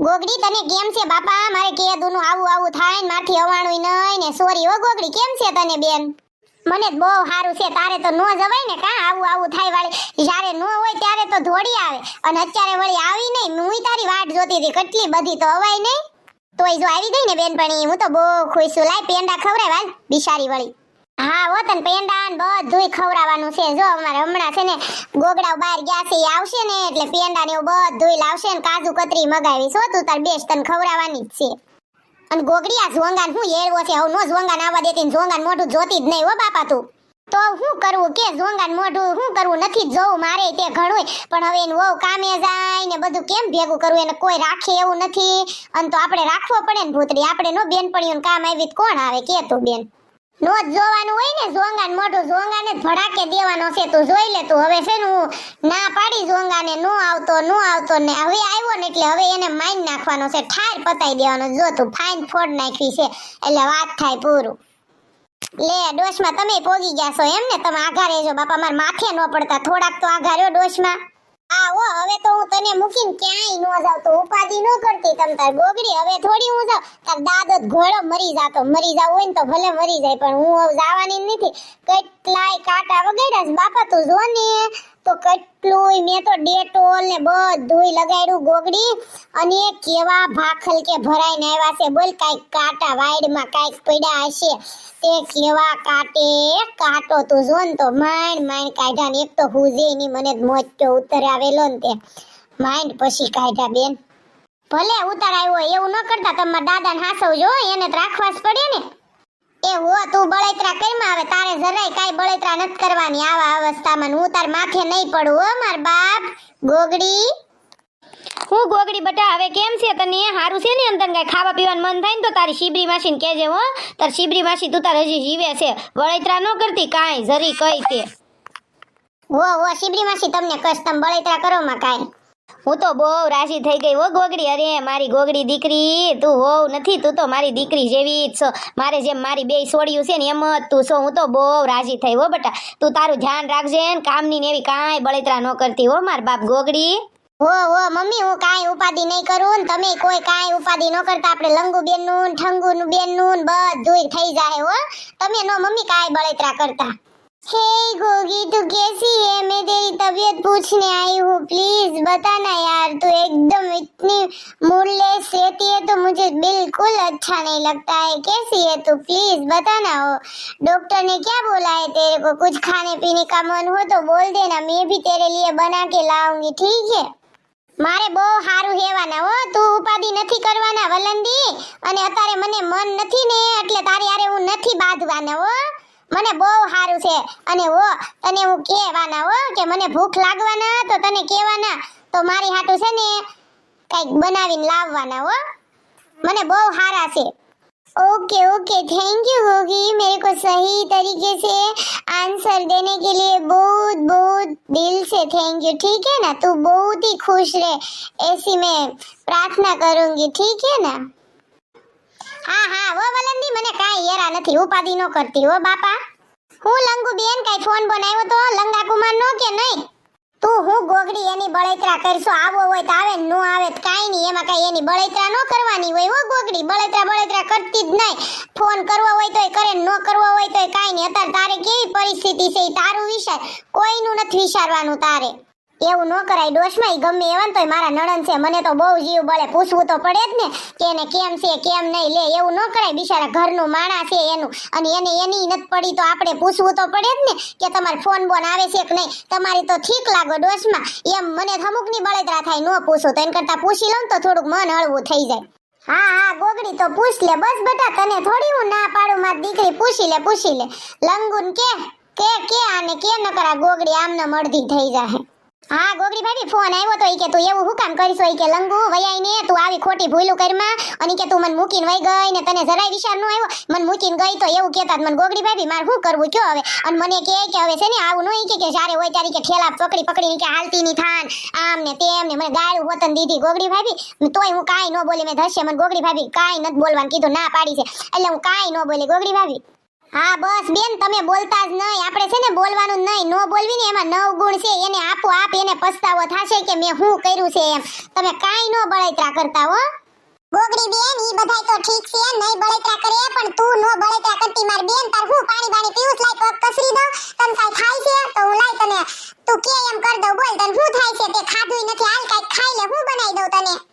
ગોગડી, તને કેમ છે બાપા? મારે કેદુનું આવું આવું થાય ને મારથી અવાણું નહીં ને સોરી હો ગોગડી, કેમ છે તને બેન? મને બહુ સારું છે, તારે તો નો જવાય ને કા આવું આવું થાય વાળી? જ્યારે નો હોય ત્યારે તો ધોડી આવે. અને અત્યારે વળી આવી નહીં હું તારી વાટ જોતી હતી, કેટલી બધી તો અવાય નહીં તોય જો આવી ગઈ ને બેનપણી, હું તો બહુ ખુશ છું. લાય પેંડા ખવડાવ વાલ, બિશારી વળી. હા હો તને પેંડા ને બધુંય ખવડાવવાનું છે. જો અમારે હમણાં છે ને ગોગડા બહાર ગયા છે ઈ આવશે ને એટલે પેંડા ને એવું બધુંય લાવશે ને કાજુ કતરી મગાવીશ હો તું તાર બેસ્ટ તને ખવડાવવાની જ છે. અને ગોગડી આ હું એરવો છે? હવે નો ઝોંગાન આવવા દેતી ને મોઢું જોતી જ નહીં હો બાપા તું. તો હું કરવું? કે ઝોંગાન મોઢું હું કરવું? નથી જોવું મારે તે ઘણું પણ હવે એનું વહુ કામે જાય ને બધું કેમ ભેગું કરવું? એને કોઈ રાખે એવું નથી. અને તો આપણે રાખવો પડે ને ભૂતરી. આપણે નો બેનપણીઓને કામ આવી કોણ આવે? કે તું બેન? નો જોવાનું હોય ને, ઝોંગાન મોઢું ઝોંગાને ભડાકે દેવાનો છે, તું જોઈ લે, તું હવે છે ને હું ના પાડી ઝોંગાને, નો આવતો નો આવતો ને, હવે આવ્યો ને એટલે હવે એને માઈન નાખવાનો છે, ઠાર પતાઈ દેવાનો જો તું ફાઈન ફોડ નાખી છે, એટલે વાત થાય પૂરું. લે, ડોશમાં તમે પોગી ગયા છો એમ ને, તમે આઘા રહેજો બાપા, મારા માથે ન પડતા, થોડાક તો આઘા રહ્યો ડોશમાં. આવો હવે તો હું તને મૂકીને ક્યાંય નો જાવ તો ઉપાધિ ન કરતી તમ તાર ગોગડી. હવે થોડી હું જાવ તાર દાદો ઘોડો મરી જાતો મરી જાવ હોય ને તો ભલે મરી જાય, પણ હું જવાની નથી. કેટલાય કાંટા વગાડ્યા બાપા, તું જો ને તો કેટલુંય મેં તો ડેટોલ ને બધુંય લગાડ્યું ગોગડી. અને કેવા ભાખલ કે ભરાઈને આવ્યા છે. બોલ કાંઈક કાંટા વાઈડમાં કાંઈક પડ્યા હશે. તે કેવા કાંટે? કાંટો તું જો ને તો માંડ માંડ કાઢ્યા ને એક તો હુજે ની મને મોચો ઉતર આવેલો ને તે. માંડ પછી કાઢ્યા બેન. ભલે ઉતાર આવ્યો એવું ન કરતા. તમારા દાદાને હાસવજો એને તો રાખવા જ પડે ને. એ હો તું બળેતરા કઈમાં આવે? તારે જરાય કાઈ બળેતરા નથી કરવાની આવા અવસ્થામાં. હું તાર માથે નહીં પડું હો માર બાપ. ગોગડી. હું ગોગડી બટા હવે કેમ છે? તને હારું છે ને એમ તને કઈ ખાવા પીવાનું મન થાય ને તો તારી શીબરી માસીને કહેજે હો. તાર શીબરી માસી તું તાર હજી જીવે છે. બળેતરા ન કરતી કાંઈ જરી કઈ તે. હો હો શિબરી માસી તમને કશ તમે બળેતરા કરો માં કાઈ. હું તો બહુ રાશિ થઈ ગઈ. ગોગડી, અરે મારી ગોગડી દીકરી, તું હોવ નથી, તું તો મારી દીકરી જેવી જ છો. મારે જેમ મારી બે છોડ્યું છે ને એમ જ તું છો. હું તો બહુ રાજી થઈ હો બટા. તું તારું ધ્યાન રાખજે ને, કામની ને એવી કાંઈ બળતરા ન કરતી હો માર બાપ ગોગડી. હો હો, મમ્મી, હું કાંઈ ઉપાધિ નહીં કરું તમે કોઈ કાંઈ ઉપાધિ ન કરતા. આપણે લંગુ બેનનું ઠંગુ બેનનું બધું થઈ જાય હો. તમે નો મમ્મી કાંઈ બળતરા કરતા. हे गोगी तू कैसी है मैं तेरी तबीयत पूछने आई हूँ प्लीज बता ना यार तू एकदम इतनी मूडलेस रहती है तो मुझे बिल्कुल अच्छा नहीं लगता है कैसी है तू प्लीज बता ना वो डॉक्टर ने क्या बोला है तेरे को कुछ खाने पीने का मन हो तो बोल देना मैं भी तेरे लिए बना के लाऊंगी ठीक है મારે બહુ સારું હેવાના હો તું ઉપાધિ નથી કરવાના વલંદી અને અત્યારે મને મન નથી ને એટલે તારે યારે હું નથી બાંધવાના હો મને બહુ સારું છે અને હો તને હું કહેવાના હો કે મને ભૂખ લાગવાના તો તને કહેવાના તો મારી હાટું છે ને કંઈક બનાવીને લાવવાના હો મને બહુ સારા છે ओके ओके थैंक यू होगी मेरे को सही तरीके से आंसर देने के लिए बहुत बहुत दिल से थैंक यू ठीक है ना तू बहुत ही खुश रहे ऐसी मैं प्रार्थना करूंगी ठीक है ना હા હા ઓ વલંદી મને કાઈ હેરા નથી, ઉપાધી નો કરતી ઓ બાપા. હું લંગુ બેન કાંઈ ફોન બનાવ્યો તો લંગા કુમાર નો કે નહીં? તું હું ગોગડી એની બળેતરા કરશો, આવો હોય તો આવે નો આવે તો કાઈ નહીં, એમાં કાઈ એની બળેતરા નો કરવાની હોય ઓ ગોગડી, બળેતરા બળેતરા કરતી જ નહીં. ફોન કરવો હોય તોય કરે નો કરવો હોય તોય કાઈ નહીં. અત્યારે તારે કેવી પરિસ્થિતિ છે એ તારું વિચાર? કોઈનું નથી વિચારવાનું તારે. એવું ન કરાય ડોશમાં ગમે એવા ને મારા નણંદ છે, મને તો બહુ જીવ બળે, પૂછવું તો પડે જ ને કે એને કેમ છે, કેમ નહીં, લે, એવું ન કરાય, બિચારા ઘરનું માણા છે એનું, અને એને એની નથી પડી તો આપણે પૂછવું તો પડે જ ને કે તમારે ફોન બોન આવે છે કે નહીં, તમારી તો ઠીક લાગો ડોશમાં એમ મને અમુકની બળતરા થાય, ન પૂછો, તો એના કરતા પૂછી લઉં તો થોડુંક મન હળવું થઈ જાય. હા હા, ગોગડી તો પૂછ લે, બસ બેટા, તને થોડી હું ના પાડું, મારી દીકરી પૂછી લે પૂછી લે. લંગુન કે કે કે આને કે ન કરા, ગોગડી આમને મળતી થઈ જાય હા, ગોગડી ભાભી ફોન આવ્યો તો કે તું એવું હું કામ કરીશ? કે, લંગુ, વયાઈ ને, તું આવી ખોટી ભૂલું કરમાં. અને કે, તું મને મૂકીને વઈ ગઈ ને તને જરાય વિચાર ન આવ્યો? મને મૂકીને ગઈ તો એવું કહેતા મને ગોગરી ભાભી, મારે શું કરવું? કયો હવે? અને મને કહે કે, હવે છે ને, આવું નહીં કે જ્યારે હોય ત્યારે કે ઠેલા પકડી પકડીને કે હાલતી ની થાન, આમ ને તેમ ને, મને ગાળું હોતન દીધી. ગોગડી ભાભી તોય હું કાંઈ ન બોલી, મેં ધરશે, મને ગોગરી ભાભી કાંઈ નથી બોલવાનું, કીધું, ના પાડી છે. એટલે હું કાંઈ ન બોલી, ગોગડી ભાભી. હા, બસ, બેન, તમે બોલતા જ નહીં. આપણે છે ને બોલવાનું નહીં. નો બોલવી ને એમાં નવ ગુણ છે. એને આપો આપ એને પસ્તાવો થશે કે મેં શું કર્યું છે એમ. તમે કાંઈ નો બળતરા કરતા હો. ગોગડી બેન, ઈ બધાય તો ઠીક છે. નહીં બળતરા કરે, પણ તું નો બળતરા કરતી. માર બેન, તાર હું પાણી બાણી પીવું લાઈ પગ કસરી દઉં. તને કાઈ થાય છે? તો હું લાઈ તને, તું કે એમ કર દઉં. બોલ, તને શું થાય છે? તે ખાધું નથી. હાલ કાઈ ખાઈ લે. હું બનાવી દઉં તને?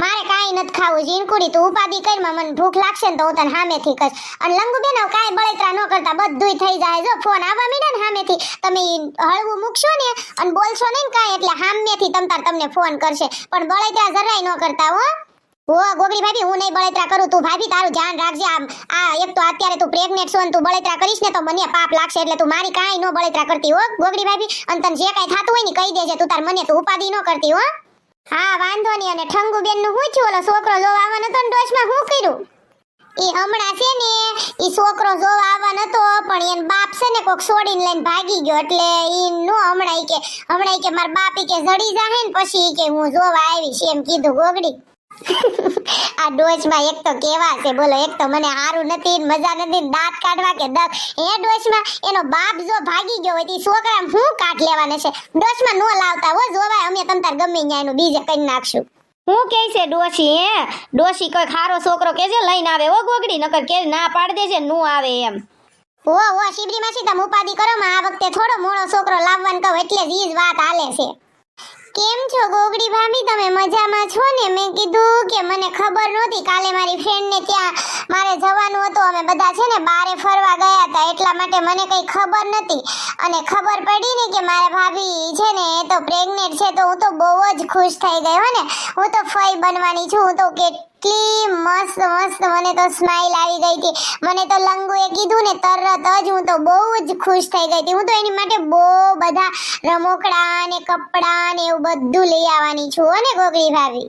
મારે કાંઈ નથી ખાવું જીનકુડી તું ઉપાધિ કર મને ભૂખ લાગશે ને તો હું તને હામેથી કહીશ. અને લંગુ બેનો કાંઈ બળતરા ન કરતા, બધુંય થઈ જાય. જો ફોન આવવા મીડે ને હામેથી, તમે હળવું મૂકશો ને અને બોલશો નહીં કાંઈ, એટલે હામેથી તમતાર તમને ફોન કરશે. પણ બળતરા જરાય ન કરતા, હો. ઓ ગોગડી ભાભી, હું નહીં બળતરા કરું, તું ભાભી, તારું ધ્યાન રાખજે. આમ, આ એક તો અત્યારે તું પ્રેગ્નેટ છો અને તું બળતરા કરીશ ને તો મને પાપ લાગશે, એટલે તું મારી કાંઈ નો બળતરા કરતી, હો, ગોગડી ભાભી. અને તને જે કાંઈ થતું હોય ને કહી દેજે, તું તાર મને તું ઉપાધિ ન કરતી, હો. હા, વાંધો નહીં. અને ઠંગુ નું હું થયું? છોકરો જોવા આવવાનો હતો ને ડોશમાં હું કર્યું? એ હમણાં છે ને એ છોકરો જોવા આવવાનો હતો, પણ એન બાપ છે ને કોક છોડીને લઈને ભાગી ગયો. એટલે ઈ નો હમણાં કે હમણાં કે મારા બાપ ઈ કે જડી જાહે ને પછી કે હું જોવા આવીશ એમ કીધું ગોગડી. આ ડોશમાં એક તો કેવા છે બોલો એક તો મને હારું નથી મજા નથી દાંત કાઢવા કે દક એ ડોશમાં એનો બાપ જો ભાગી ગયો હોય તો છોકરા હું કાઢ લેવાને છે? ડોશમાં નો લાવતા હો જોવાય અમે તમ તાર ગમે ન્યાયનું બીજે કરી નાખશું. હું કે છે ડોશી હે? ડોશી કોઈ ખારો છોકરો કે છે લઈને આવે ઓ ગોગડી નકર કે ના પાડ દેજે નું આવે એમ. ઓ ઓ શિબરી માસી તમ ઉપાધિ કરો માં આ વખતે થોડો મોળો છોકરો લાવવાનું કહો એટલે જ વાત હાલે છે. કેમ છો ગોગડી ભાભી? તમે મજામાં છો ને? મેં કીધું કે મને ખબર નહોતી. કાલે મારી ફ્રેન્ડને ત્યાં મારે જવાનું હતું. અમે બધા છે ને બારે ફરવા ગયા હતા. એટલા માટે મને કંઈ ખબર નથી અને ખબર પડી ને કે મારા ભાભી છે ને, એ તો પ્રેગ્નેન્ટ છે, તો હું તો બહુ જ ખુશ થઈ હો ને. હું તો ફઈ બનવાની છું. હું તો કેટલી મસ્ત મસ્ત મને તો સ્માઈલ આવી ગઈ હતી. મને તો લંગુએ કીધું ને તરત જ હું તો બહુ જ ખુશ થઈ ગઈ હતી. હું તો એની માટે બહુ બધા રમકડા ને કપડા ને એવું બધું લઈ આવવાની છું, હો ને ગોગડી ભાભી?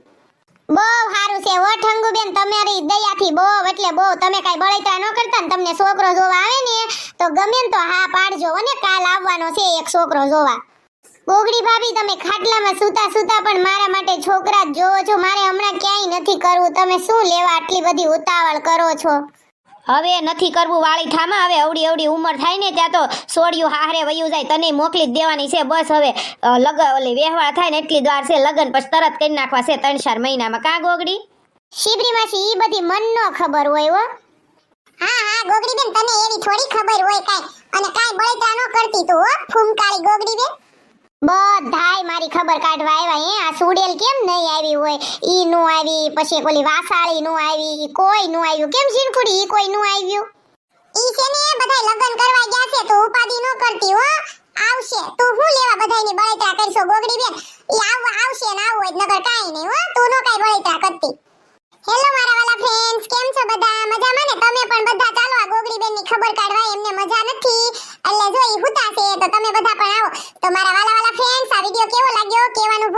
બહુ સારું છે. હો, ઠંગુબેન તમારી દયાથી બહુ, એટલે બહુ. તમે કાંઈ બળતરા ન કરતા ને તમને છોકરો જોવા આવે ને, તો ગમે ને તો હા પાડજો ને. કાલ આવવાનો છે એક છોકરો જોવા. ગોગડી ભાભી તમે ખાટલામાં સૂતા સૂતા પણ મારા માટે છોકરા જ જોવો છો. મારે હમણાં ક્યાંય નથી કરવું. તમે શું લેવા આટલી બધી ઉતાવળ કરો છો? હવે નથી કરવું વાળી થામાં હવે અવડી અવડી ઉંમર થાય ને ત્યાં તો સોડિયું હારે વયું જાય. તને મોકલી જ દેવાની છે. બસ હવે લગ ઓલી વ્યવહાર થાય ને એટલી દ્વાર છે. લગન પછી તરત કરી નાખવા છે ત્રણ ચાર મહિનામાં. કા ગોગડી? શિબરી માસી ઈ બધી મનનો ખબર હોય હો. હા હા ગોગડી બેન તને એની થોડી ખબર હોય કાઈ. અને કાઈ બળતરા ન કરતી તું હો. ફૂમકાળી ગોગડી બેન બધાય મારી ખબર કાઢવા આવ્યા હે. આ સુડેલ કેમ નહીં આવી હોય? ઈ નું આવી, પછી કોલી વાસાળી નું આવી કોઈ નું આવ્યું. કેમ ઝીણખુડી ઈ કોઈ નું આવ્યું? ઈ છે ને બધાય લગન કરવા ગયા છે, તો ઉપાધિ નો કરતી હો. આવશે. તો હું લેવા બધાયની બળતરા કરશો, ગોગડી બેન? ઈ આવ, આવશે ને આવું જ નગર કાઈ નહીં હો. તું નો કાઈ બળતરા કરતી. હેલો મારા વાલા ફ્રેન્ડ્સ કેમ છો બધા? મજામાં ને? તમે પણ બધા ચાલો આ ગોગડી બેનની ખબર કાઢવા, એમને મજા નથી. એટલે જો ઈ હુતા છે, તો તમે બધા પણ આવો. કહેવાનું